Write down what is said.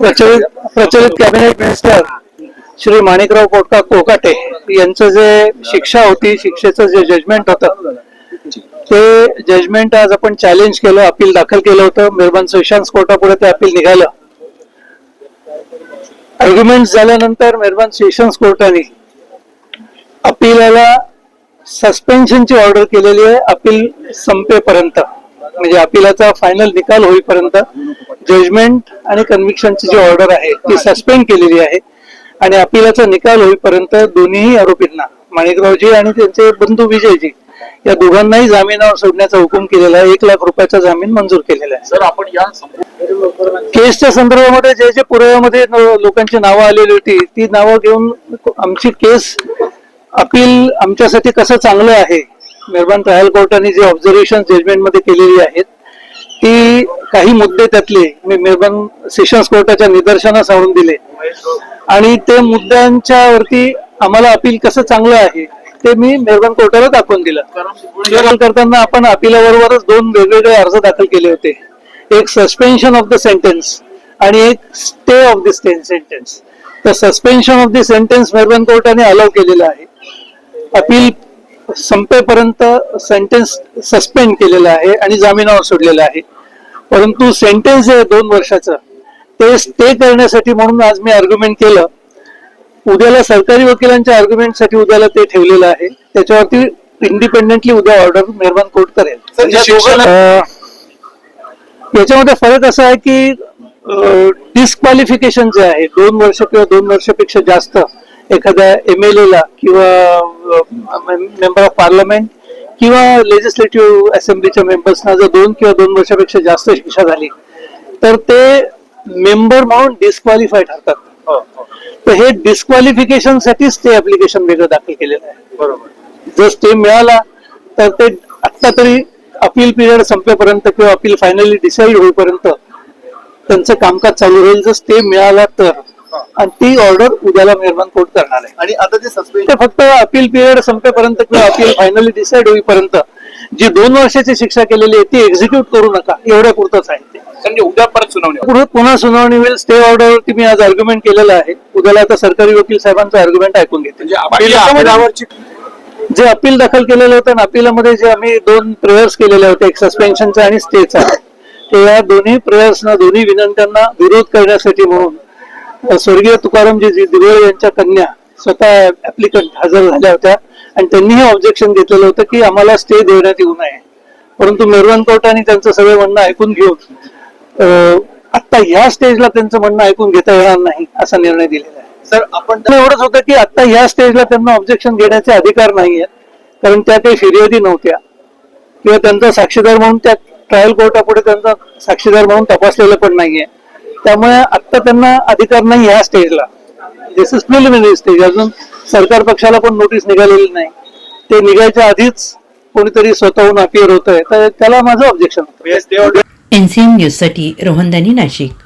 प्रचलित प्रचलित cabinet minister Shri Manikrao कोटका कोकाटे यांचं जे शिक्षा होती शिक्षेचं जे जजमेंट होतं ते जजमेंट आज आपण चॅलेंज केलं अपील दाखल केलं होतं. मेहरबान सुशांत कोर्टापुढे ते अपील निघालं. आर्ग्युमेंट झाल्यानंतर मेहरबान सेशन्स कोर्टाने अपीलाला सस्पेन्शनची ऑर्डर केलेली आहे. अपील संपेपर्यंत. म्हणजे अपिलाचा फायनल निकाल होईपर्यंत जजमेंट आणि कन्व्हिक्शनची जी ऑर्डर आहे ती सस्पेंड केलेली आहे. आणि अपिलाचा निकाल होईपर्यंत दोन्ही आरोपींना माणिकरावजी आणि त्यांचे बंधू विजयजी या दोघांनाही जामिनावर सोडण्याचा हुकूम केलेला आहे. एक लाख रुपयाचा जामीन मंजूर केलेला आहे. सर आपण या केसच्या संदर्भामध्ये जे जे पुराव्यामध्ये लोकांची नावं आलेली होती ती नावं घेऊन आमची केस अपील आमच्यासाठी कसं चांगलं आहे मेहरबान ट्रायल कोर्टाने जे ऑब्झर्वेशन जजमेंटमध्ये केलेली आहेत ती काही मुद्दे त्यातले मी मेहरबान सेशन्स कोर्टाच्या निदर्शनास आणून दिले. आणि ते मुद्द्यांच्या वरती आम्हाला अपील कसं चांगलं आहे ते मी मेहरबान कोर्टाला दाखवून दिलं. करताना आपण अपिलाबरोबरच दोन वेगवेगळे अर्ज दाखल केले होते. एक सस्पेन्शन ऑफ द सेंटेन्स आणि एक स्टे ऑफ द सेंटेन्स तर सस्पेन्शन ऑफ द सेंटेन्स मेहरबान कोर्टाने अलाव केलेलं आहे. अपील संपेपर्यंत सेंटेन्स सस्पेंड केलेलं आहे आणि जामिनावर सोडलेलं आहे. परंतु सेंटेन्स जे आहे दोन वर्षाचं ते स्टे करण्यासाठी म्हणून आज मी आर्ग्युमेंट केलं. उद्याला सरकारी वकिलांच्या आर्ग्युमेंटसाठी उद्याला ते ठेवलेलं आहे. त्याच्यावरती इंडिपेंडेंटली उद्या ऑर्डर मेहरबान कोर्ट करेल. याच्यामध्ये फरक असा आहे की डिस्क्वालिफिकेशन जे आहे दोन वर्ष किंवा दोन वर्षापेक्षा जास्त एखाद्या एम एल ला किंवा मेंबर ऑफ पार्लमेंट किंवा लेजिस्लेटिव्ह असेंब्लीच्या मेंबर्सना जर दोन किंवा दोन वर्षापेक्षा जास्त शिक्षा झाली तर ते मेंबर म्हणून डिस्क्वालिफाय ठरतात. हो, हो. तर हे डिस्क्वालिफिकेशनसाठी स्टे ऍप्लिकेशन वेगळं दाखल केलेलं आहे. बरोबर. जर स्टे मिळाला तर ते आत्ता तरी अपील पिरियड संपेपर्यंत किंवा अपील फायनली डिसाईड होईपर्यंत त्यांचं कामकाज चालू राहील. जर स्टे मिळाला तर. आणि ती ऑर्डर उद्याला मेहरबान कोर्ट करणार आहे? आणि आता ते सस्पेंड फक्त अपील पिरियड संपेपर्यंत किंवा अपील फायनली डिसाईड होईपर्यंत जी दोन वर्षाची शिक्षा केलेली आहे ती एक्झिक्यूट करू नका. एवढ्या पुरतच आहे ते. म्हणजे उद्या परत सुनावणी पुन्हा सुनावणी होईल स्टे ऑर्डरवरती मी आज आर्ग्युमेंट केलेलं आहे. उद्याला आता सरकारी वकील साहेबांचं आर्ग्युमेंट ऐकून घेते. म्हणजे जे अपील दाखल केलेलं होतं आणि अपिलामध्ये जे आम्ही दोन प्रेयर्स केलेले होते एक सस्पेन्शनचा आणि स्टेचा ते या दोन्ही प्रेयर्सना दोन्ही विनंत्यांना विरोध करण्यासाठी म्हणून स्वर्गीय तुकारामजी जी दिवेळ यांच्या कन्या स्वतः ऍप्लिकंट हजर झाल्या होत्या. आणि त्यांनी हे ऑब्जेक्शन घेतलेलं होतं की आम्हाला स्टे देण्यात येऊ नये. परंतु मेहरबान कोर्टाने त्यांचं सगळे म्हणणं ऐकून घेऊन आता ह्या स्टेजला त्यांचं म्हणणं ऐकून घेता येणार नाही असा निर्णय दिलेला आहे. सर आपण एवढंच होतं की आता ह्या स्टेजला त्यांना ऑब्जेक्शन घेण्याचे अधिकार नाही आहेत कारण त्या काही फिर्यादी नव्हत्या. किंवा त्यांचा साक्षीदार म्हणून त्या ट्रायल कोर्टापुढे त्यांचा साक्षीदार म्हणून तपासलेलं पण नाहीये. त्यामुळे आता त्यांना अधिकार नाही ह्या स्टेजला दिस इज प्रिलिमिनरी स्टेज अजून सरकार पक्षाला पण नोटीस निघालेली नाही. ते निघायच्या आधीच कोणीतरी स्वतःहून अपिअर होत आहे तर त्याला माझं ऑब्जेक्शन होतं. एनसीएम न्यूजसाठी रोहनदानी नाशिक.